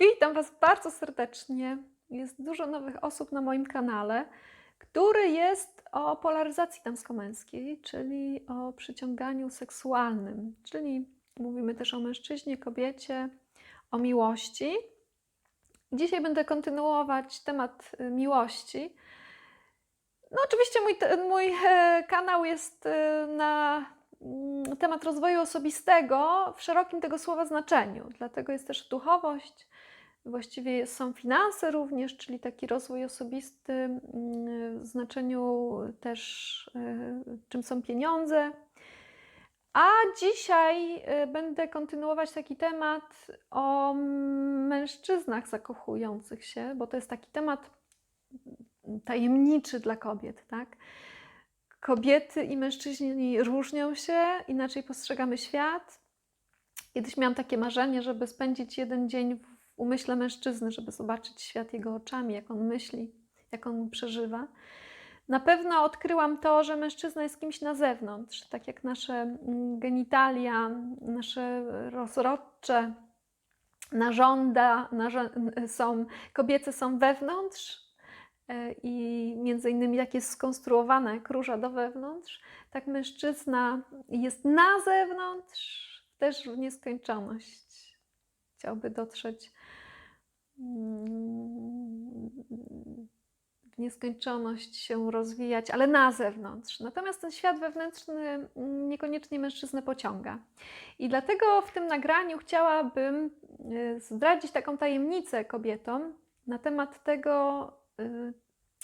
Witam Was bardzo serdecznie. Jest dużo nowych osób na moim kanale, który jest o polaryzacji damsko-męskiej, czyli o przyciąganiu seksualnym. Czyli mówimy też o mężczyźnie, kobiecie, o miłości. Dzisiaj będę kontynuować temat y, miłości. No, oczywiście mój, mój e, kanał jest e, na mm, temat rozwoju osobistego w szerokim tego słowa znaczeniu. Dlatego jest też duchowość, właściwie są finanse również, czyli taki rozwój osobisty mm, w znaczeniu też, e, czym są pieniądze. A dzisiaj e, będę kontynuować taki temat o mężczyznach zakochujących się, bo to jest taki temat tajemniczy dla kobiet, tak? Kobiety i mężczyźni różnią się, inaczej postrzegamy świat. Kiedyś miałam takie marzenie, żeby spędzić jeden dzień w umyśle mężczyzny, żeby zobaczyć świat jego oczami, jak on myśli, jak on przeżywa. Na pewno odkryłam to, że mężczyzna jest kimś na zewnątrz, tak jak nasze mm, genitalia, nasze rozrodcze narząda narze- są, kobiece są wewnątrz, e, i między innymi jak jest skonstruowana jak róża do wewnątrz, tak mężczyzna jest na zewnątrz, też w nieskończoność. Chciałby dotrzeć w nieskończoność się rozwijać, ale na zewnątrz. Natomiast ten świat wewnętrzny mm, niekoniecznie mężczyznę pociąga. I dlatego w tym nagraniu chciałabym y, zdradzić taką tajemnicę kobietom na temat tego, y,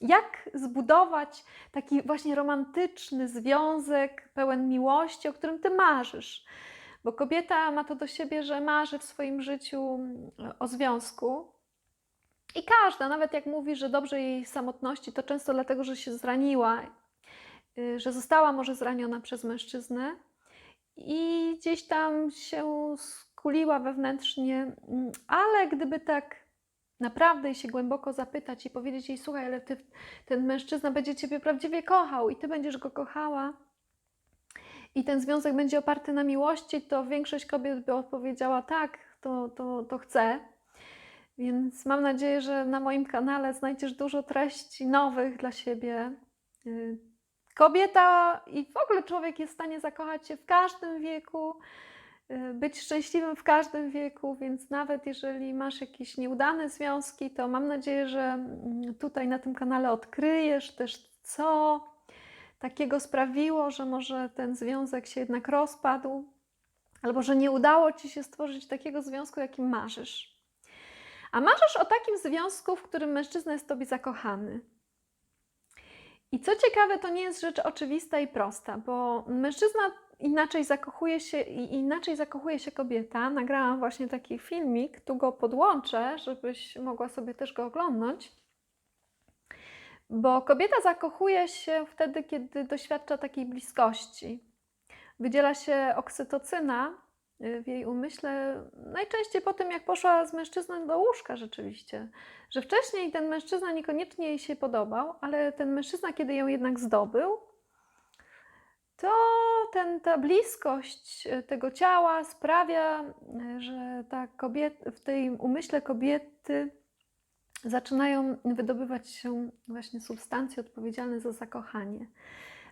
jak zbudować taki właśnie romantyczny związek pełen miłości, o którym ty marzysz. Bo kobieta ma to do siebie, że marzy w swoim życiu mm, o związku. I każda, nawet jak mówi, że dobrze jej samotności, to często dlatego, że się zraniła, y, że została może zraniona przez mężczyznę i gdzieś tam się skuliła wewnętrznie, mm, ale gdyby tak naprawdę jej się głęboko zapytać i powiedzieć jej, słuchaj, ale ty, ten mężczyzna będzie ciebie prawdziwie kochał i ty będziesz go kochała i ten związek będzie oparty na miłości, to większość kobiet by odpowiedziała tak, to, to, to chcę. Więc mam nadzieję, że na moim kanale znajdziesz dużo treści nowych dla siebie. Y, Kobieta i w ogóle człowiek jest w stanie zakochać się w każdym wieku, y, być szczęśliwym w każdym wieku, więc nawet jeżeli masz jakieś nieudane związki, to mam nadzieję, że mm, tutaj na tym kanale odkryjesz też, co takiego sprawiło, że może ten związek się jednak rozpadł, albo że nie udało ci się stworzyć takiego związku, jakim marzysz. A marzysz o takim związku, w którym mężczyzna jest tobie zakochany. I co ciekawe, to nie jest rzecz oczywista i prosta, bo mężczyzna inaczej zakochuje się i inaczej zakochuje się kobieta. Nagrałam właśnie taki filmik, tu go podłączę, żebyś mogła sobie też go oglądnąć. Bo kobieta zakochuje się wtedy, kiedy doświadcza takiej bliskości. Wydziela się oksytocyna y, w jej umyśle, najczęściej po tym, jak poszła z mężczyzną do łóżka rzeczywiście. Że wcześniej ten mężczyzna niekoniecznie jej się podobał, ale ten mężczyzna, kiedy ją jednak zdobył, to ten, ta bliskość y, tego ciała sprawia, y, że ta kobiet, w tej umyśle kobiety zaczynają wydobywać się właśnie substancje odpowiedzialne za zakochanie.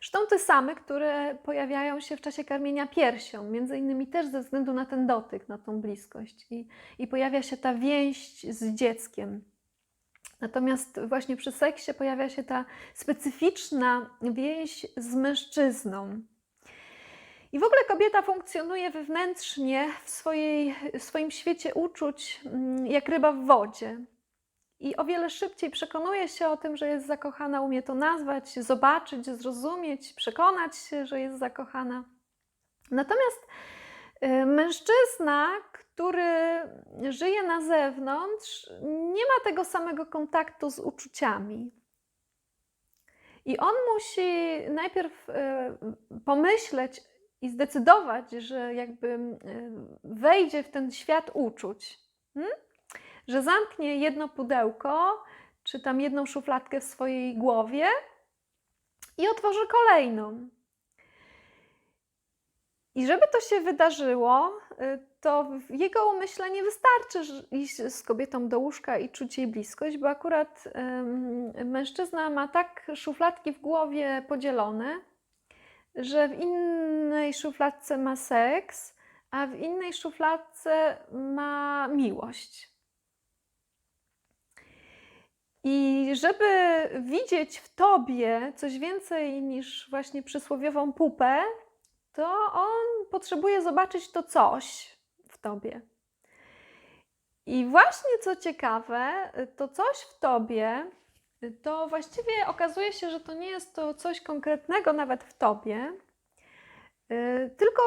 Zresztą te same, które pojawiają się w czasie karmienia piersią, między innymi też ze względu na ten dotyk, na tą bliskość i, i pojawia się ta więź z dzieckiem. Natomiast właśnie przy seksie pojawia się ta specyficzna więź z mężczyzną. I w ogóle kobieta funkcjonuje wewnętrznie w, swojej, w swoim świecie uczuć mm, jak ryba w wodzie. I o wiele szybciej przekonuje się o tym, że jest zakochana, umie to nazwać, zobaczyć, zrozumieć, przekonać się, że jest zakochana. Natomiast y, mężczyzna, który żyje na zewnątrz, nie ma tego samego kontaktu z uczuciami. I on musi najpierw y, pomyśleć i zdecydować, że jakby y, wejdzie w ten świat uczuć. Hmm? Że zamknie jedno pudełko, czy tam jedną szufladkę w swojej głowie i otworzy kolejną. I żeby to się wydarzyło, y, to w jego umyśle nie wystarczy iść z kobietą do łóżka i czuć jej bliskość, bo akurat em, mężczyzna ma tak szufladki w głowie podzielone, że w innej szufladce ma seks, a w innej szufladce ma miłość. I żeby widzieć w tobie coś więcej niż właśnie przysłowiową pupę, to on potrzebuje zobaczyć to coś w tobie. I właśnie co ciekawe, to coś w tobie, to właściwie okazuje się, że to nie jest to coś konkretnego nawet w tobie, y, tylko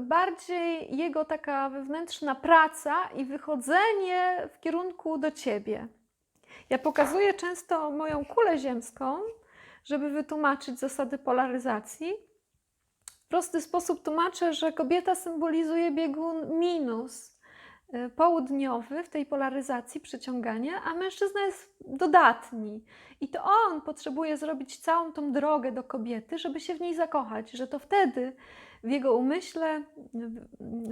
bardziej jego taka wewnętrzna praca i wychodzenie w kierunku do ciebie. Ja pokazuję często moją kulę ziemską, żeby wytłumaczyć zasady polaryzacji. W prosty sposób tłumaczę, że kobieta symbolizuje biegun minus y, południowy w tej polaryzacji przyciągania, a mężczyzna jest dodatni. I to on potrzebuje zrobić całą tą drogę do kobiety, żeby się w niej zakochać, że to wtedy w jego umyśle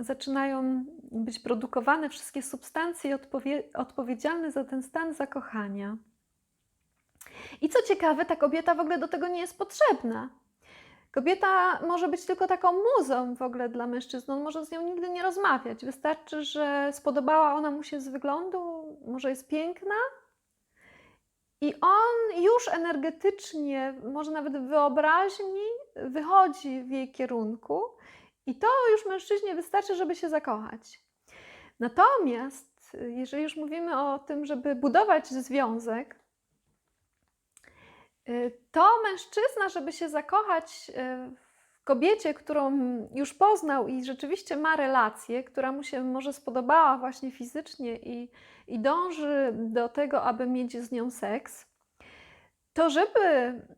zaczynają być produkowane wszystkie substancje odpowie- odpowiedzialne za ten stan zakochania. I co ciekawe, ta kobieta w ogóle do tego nie jest potrzebna. Kobieta może być tylko taką muzą w ogóle dla mężczyzn. On może z nią nigdy nie rozmawiać. Wystarczy, że spodobała ona mu się z wyglądu, może jest piękna. I on już energetycznie, może nawet wyobraźni, wychodzi w jej kierunku, i to już mężczyźnie wystarczy, żeby się zakochać. Natomiast, jeżeli już mówimy o tym, żeby budować związek, y, to mężczyzna, żeby się zakochać y, kobiecie, którą już poznał i rzeczywiście ma relację, która mu się może spodobała właśnie fizycznie i, i dąży do tego, aby mieć z nią seks, to żeby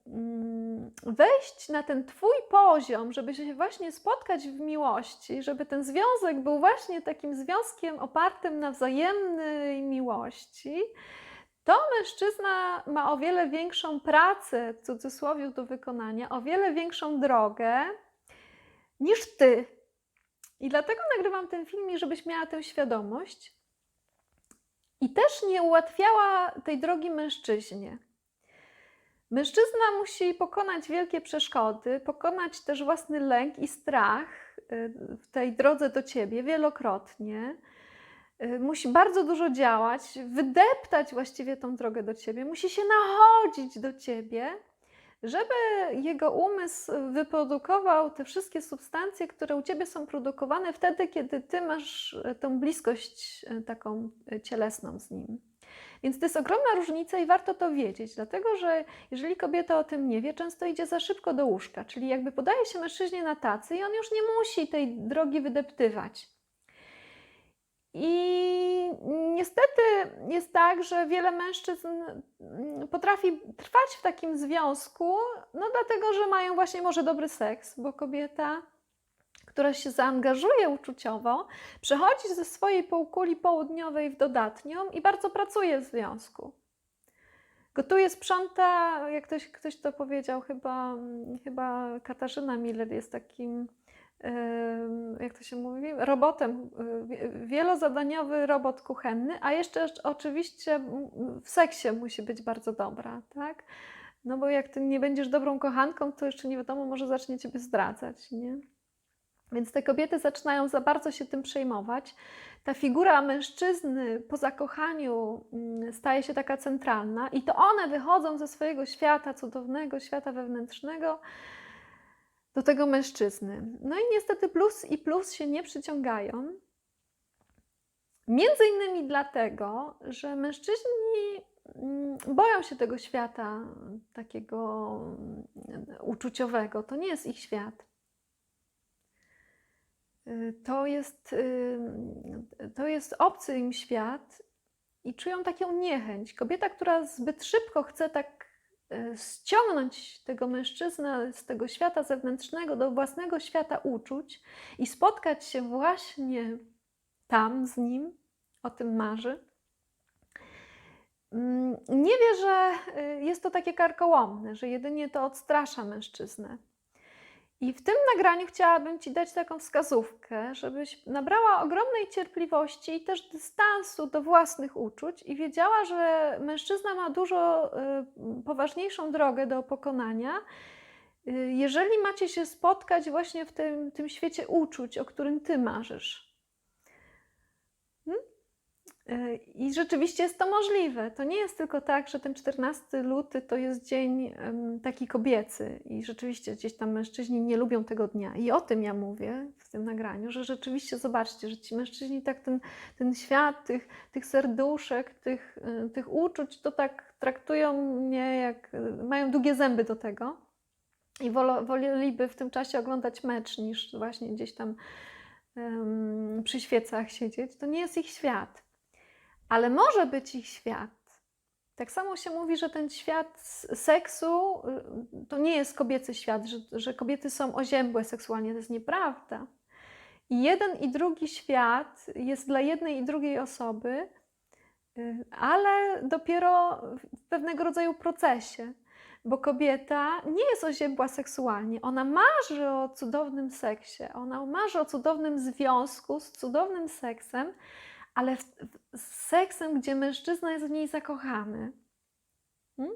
mm, wejść na ten Twój poziom, żeby się właśnie spotkać w miłości, żeby ten związek był właśnie takim związkiem opartym na wzajemnej miłości, to mężczyzna ma o wiele większą pracę, w cudzysłowie, do wykonania, o wiele większą drogę niż Ty. I dlatego nagrywam ten film, żebyś miała tę świadomość i też nie ułatwiała tej drogi mężczyźnie. Mężczyzna musi pokonać wielkie przeszkody, pokonać też własny lęk i strach y, w tej drodze do ciebie wielokrotnie. Y, Musi bardzo dużo działać, wydeptać właściwie tą drogę do ciebie, musi się nachodzić do ciebie, żeby jego umysł wyprodukował te wszystkie substancje, które u ciebie są produkowane wtedy, kiedy ty masz y, tą bliskość y, taką cielesną z nim. Więc to jest ogromna różnica i warto to wiedzieć, dlatego że jeżeli kobieta o tym nie wie, często idzie za szybko do łóżka, czyli jakby podaje się mężczyźnie na tacy i on już nie musi tej drogi wydeptywać. I niestety jest tak, że wiele mężczyzn mm, potrafi trwać w takim związku, no dlatego, że mają właśnie może dobry seks, bo kobieta, która się zaangażuje uczuciowo, przechodzi ze swojej półkuli południowej w dodatnią i bardzo pracuje w związku. Gotuje, sprząta, jak ktoś, ktoś to powiedział, chyba, chyba Katarzyna Miller jest takim, jak to się mówi, robotem, wie- wielozadaniowy robot kuchenny, a jeszcze oczywiście w seksie musi być bardzo dobra, tak? No bo jak ty nie będziesz dobrą kochanką, to jeszcze nie wiadomo, może zacznie ciebie zdradzać, nie? Więc te kobiety zaczynają za bardzo się tym przejmować. Ta figura mężczyzny po zakochaniu mm, staje się taka centralna, i to one wychodzą ze swojego świata cudownego, świata wewnętrznego do tego mężczyzny. No i niestety plus i plus się nie przyciągają. Między innymi dlatego, że mężczyźni mm, boją się tego świata takiego mm, uczuciowego. To nie jest ich świat. Y, To jest, y, to jest obcy im świat i czują taką niechęć. Kobieta, która zbyt szybko chce tak ściągnąć tego mężczyznę z tego świata zewnętrznego do własnego świata uczuć i spotkać się właśnie tam z nim, o tym marzy, mm, nie wie, że y, jest to takie karkołomne, że jedynie to odstrasza mężczyznę. I w tym nagraniu chciałabym Ci dać taką wskazówkę, żebyś nabrała ogromnej cierpliwości i też dystansu do własnych uczuć i wiedziała, że mężczyzna ma dużo y, poważniejszą drogę do pokonania. Y, Jeżeli macie się spotkać właśnie w tym, tym świecie uczuć, o którym Ty marzysz. Y, I rzeczywiście jest to możliwe. To nie jest tylko tak, że ten 14 luty to jest dzień taki kobiecy i rzeczywiście gdzieś tam mężczyźni nie lubią tego dnia. I o tym ja mówię w tym nagraniu, że rzeczywiście zobaczcie, że ci mężczyźni tak ten, ten świat tych, tych serduszek, tych, y, tych uczuć, to tak traktują mnie jak, y, mają długie zęby do tego i woleliby w tym czasie oglądać mecz niż właśnie gdzieś tam em, przy świecach siedzieć. To nie jest ich świat. Ale może być ich świat. Tak samo się mówi, że ten świat seksu y, to nie jest kobiecy świat, że, że kobiety są oziębłe seksualnie. To jest nieprawda. I jeden i drugi świat jest dla jednej i drugiej osoby, y, ale dopiero w pewnego rodzaju procesie. Bo kobieta nie jest oziębła seksualnie. Ona marzy o cudownym seksie, ona marzy o cudownym związku z cudownym seksem, ale w, w, z seksem, gdzie mężczyzna jest w niej zakochany. Mm?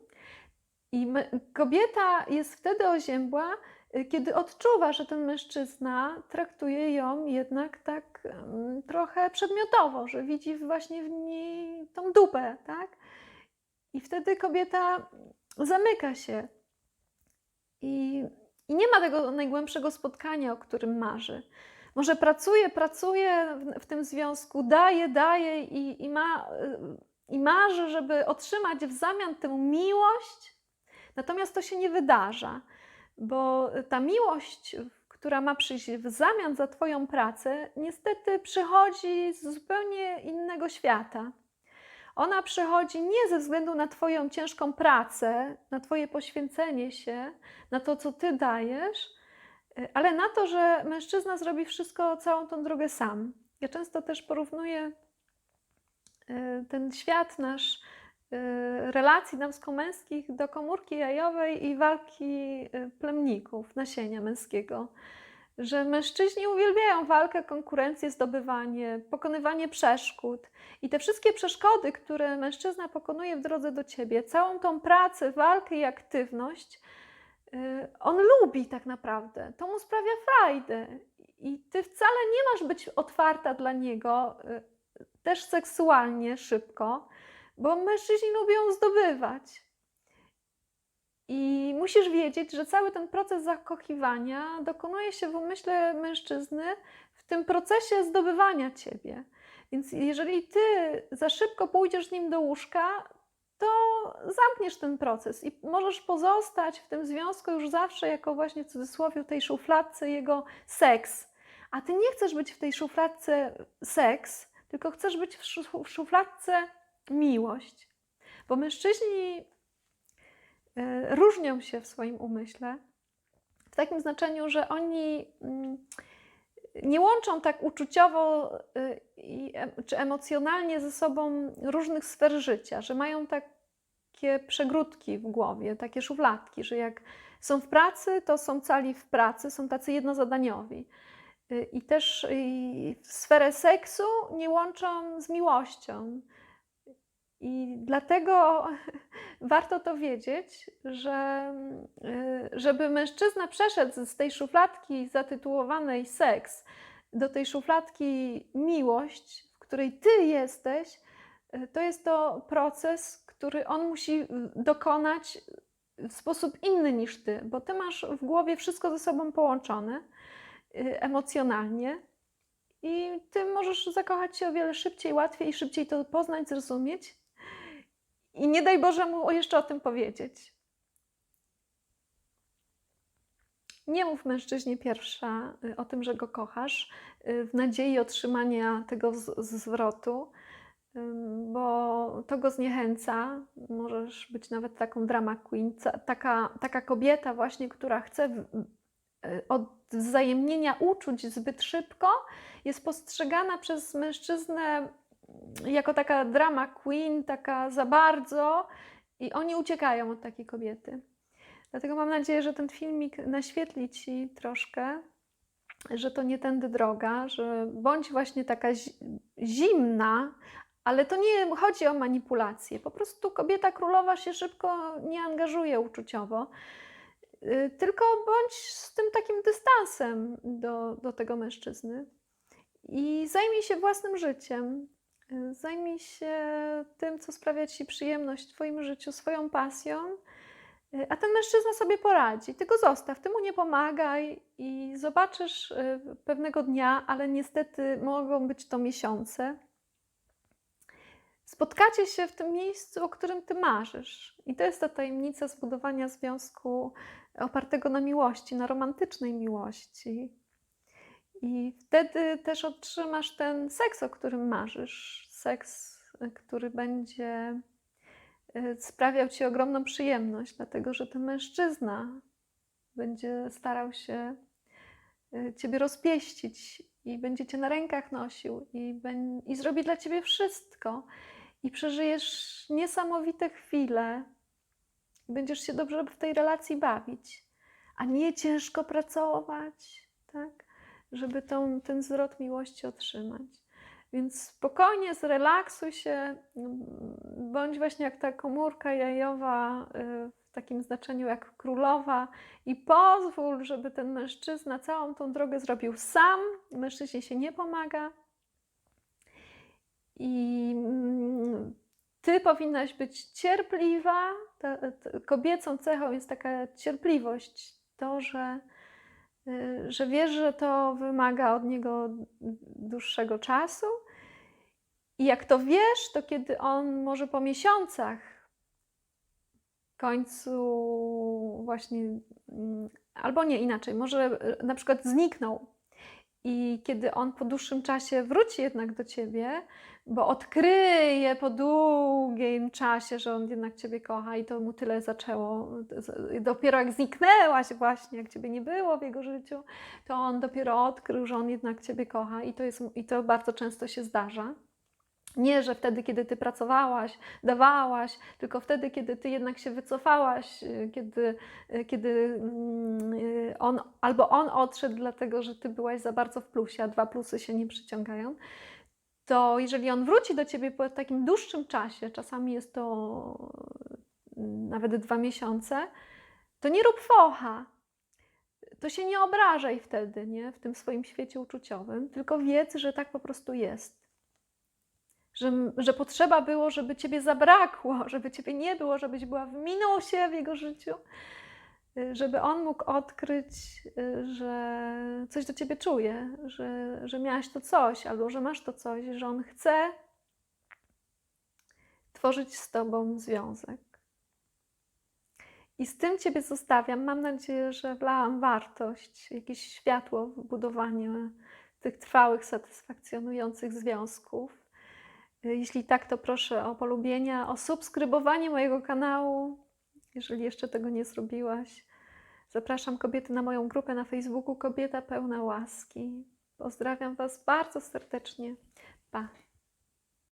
I kobieta jest wtedy oziębła, y, kiedy odczuwa, że ten mężczyzna traktuje ją jednak tak um, trochę przedmiotowo, że widzi właśnie w niej tą dupę, tak? I wtedy kobieta zamyka się i, i nie ma tego najgłębszego spotkania, o którym marzy. Może pracuje, pracuje w, tym związku, daje, daje i, i, ma, y, i marzy, żeby otrzymać w zamian tę miłość, natomiast to się nie wydarza, bo ta miłość, która ma przyjść w zamian za Twoją pracę, niestety przychodzi z zupełnie innego świata. Ona przychodzi nie ze względu na Twoją ciężką pracę, na Twoje poświęcenie się, na to, co Ty dajesz, ale na to, że mężczyzna zrobi wszystko, całą tą drogę sam. Ja często też porównuję y, ten świat nasz y, relacji damsko-męskich do komórki jajowej i walki plemników, nasienia męskiego. Że mężczyźni uwielbiają walkę, konkurencję, zdobywanie, pokonywanie przeszkód. I te wszystkie przeszkody, które mężczyzna pokonuje w drodze do ciebie, całą tą pracę, walkę i aktywność, on lubi tak naprawdę. To mu sprawia frajdę. I ty wcale nie masz być otwarta dla niego, też seksualnie, szybko, bo mężczyźni lubią zdobywać. I musisz wiedzieć, że cały ten proces zakochiwania dokonuje się w umyśle mężczyzny w tym procesie zdobywania ciebie. Więc jeżeli ty za szybko pójdziesz z nim do łóżka, to zamkniesz ten proces i możesz pozostać w tym związku już zawsze jako właśnie w cudzysłowie tej szufladce jego seks. A ty nie chcesz być w tej szufladce seks, tylko chcesz być w, w szufladce miłość. Bo mężczyźni y, różnią się w swoim umyśle w takim znaczeniu, że oni y, nie łączą tak uczuciowo y, czy emocjonalnie ze sobą różnych sfer życia, że mają takie przegródki w głowie, takie szufladki, że jak są w pracy, to są cali w pracy, są tacy jednozadaniowi. I też sferę seksu nie łączą z miłością. I dlatego warto to wiedzieć, że żeby mężczyzna przeszedł z tej szufladki zatytułowanej seks do tej szufladki miłość, w której ty jesteś, to jest to proces, który on musi dokonać w sposób inny niż ty, bo ty masz w głowie wszystko ze sobą połączone emocjonalnie i ty możesz zakochać się o wiele szybciej, łatwiej i szybciej to poznać, zrozumieć. I nie daj Boże mu jeszcze o tym powiedzieć. Nie mów mężczyźnie pierwsza o tym, że go kochasz, w nadziei otrzymania tego zwrotu, bo to go zniechęca. Możesz być nawet taką drama queen, taka, taka kobieta właśnie, która chce odwzajemnienia uczuć zbyt szybko, jest postrzegana przez mężczyznę jako taka drama queen, taka za bardzo i oni uciekają od takiej kobiety. Dlatego mam nadzieję, że ten filmik naświetli Ci troszkę, że to nie tędy droga, że bądź właśnie taka zi- zimna, ale to nie chodzi o manipulację. Po prostu kobieta królowa się szybko nie angażuje uczuciowo, y, tylko bądź z tym takim dystansem do, do tego mężczyzny i zajmij się własnym życiem. Y, Zajmij się tym, co sprawia Ci przyjemność w Twoim życiu, swoją pasją, y, a ten mężczyzna sobie poradzi. Ty go zostaw, ty mu nie pomagaj i zobaczysz pewnego dnia, ale niestety mogą być to miesiące. Spotkacie się w tym miejscu, o którym ty marzysz. I to jest ta tajemnica zbudowania związku opartego na miłości, na romantycznej miłości. I wtedy też otrzymasz ten seks, o którym marzysz. Seks, który będzie y, sprawiał ci ogromną przyjemność, dlatego że ten mężczyzna będzie starał się y, ciebie rozpieścić i będzie cię na rękach nosił i, i zrobi dla ciebie wszystko. I przeżyjesz niesamowite chwile. Będziesz się dobrze w tej relacji bawić, a nie ciężko pracować, tak? żeby tą, ten zwrot miłości otrzymać. Więc spokojnie zrelaksuj się, bądź właśnie jak ta komórka jajowa y, w takim znaczeniu jak królowa i pozwól, żeby ten mężczyzna całą tą drogę zrobił sam. Mężczyźnie się nie pomaga. I mm, ty powinnaś być cierpliwa. Ta, ta, kobiecą cechą jest taka cierpliwość, to, że y, że wiesz, że to wymaga od niego dłuższego czasu. I jak to wiesz, to kiedy on może po miesiącach w końcu właśnie, mm, albo nie inaczej, może y, na przykład zniknął. I kiedy on po dłuższym czasie wróci jednak do ciebie, bo odkryje po długim czasie, że on jednak ciebie kocha i to mu tyle zaczęło. Dopiero jak zniknęłaś właśnie, jak ciebie nie było w jego życiu, to on dopiero odkrył, że on jednak ciebie kocha i to, jest, i to bardzo często się zdarza. Nie, że wtedy, kiedy ty pracowałaś, dawałaś, tylko wtedy, kiedy ty jednak się wycofałaś, kiedy, kiedy mm, on albo on odszedł, dlatego że ty byłaś za bardzo w plusie, a dwa plusy się nie przyciągają, to jeżeli on wróci do ciebie po takim dłuższym czasie, czasami jest to mm, nawet dwa miesiące, to nie rób focha. To się nie obrażaj wtedy, nie? W tym swoim świecie uczuciowym, tylko wiedz, że tak po prostu jest że, że potrzeba było, żeby ciebie zabrakło, żeby ciebie nie było, żebyś była w minusie w jego życiu, żeby on mógł odkryć, y, że coś do ciebie czuje, że, że miałaś to coś, albo że masz to coś, że on chce tworzyć z tobą związek. I z tym Ciebie zostawiam. Mam nadzieję, że wlałam wartość, jakieś światło w budowanie tych trwałych, satysfakcjonujących związków. Jeśli tak, to proszę o polubienia, o subskrybowanie mojego kanału, jeżeli jeszcze tego nie zrobiłaś. Zapraszam kobiety na moją grupę na Facebooku Kobieta Pełna Łaski. Pozdrawiam Was bardzo serdecznie. Pa!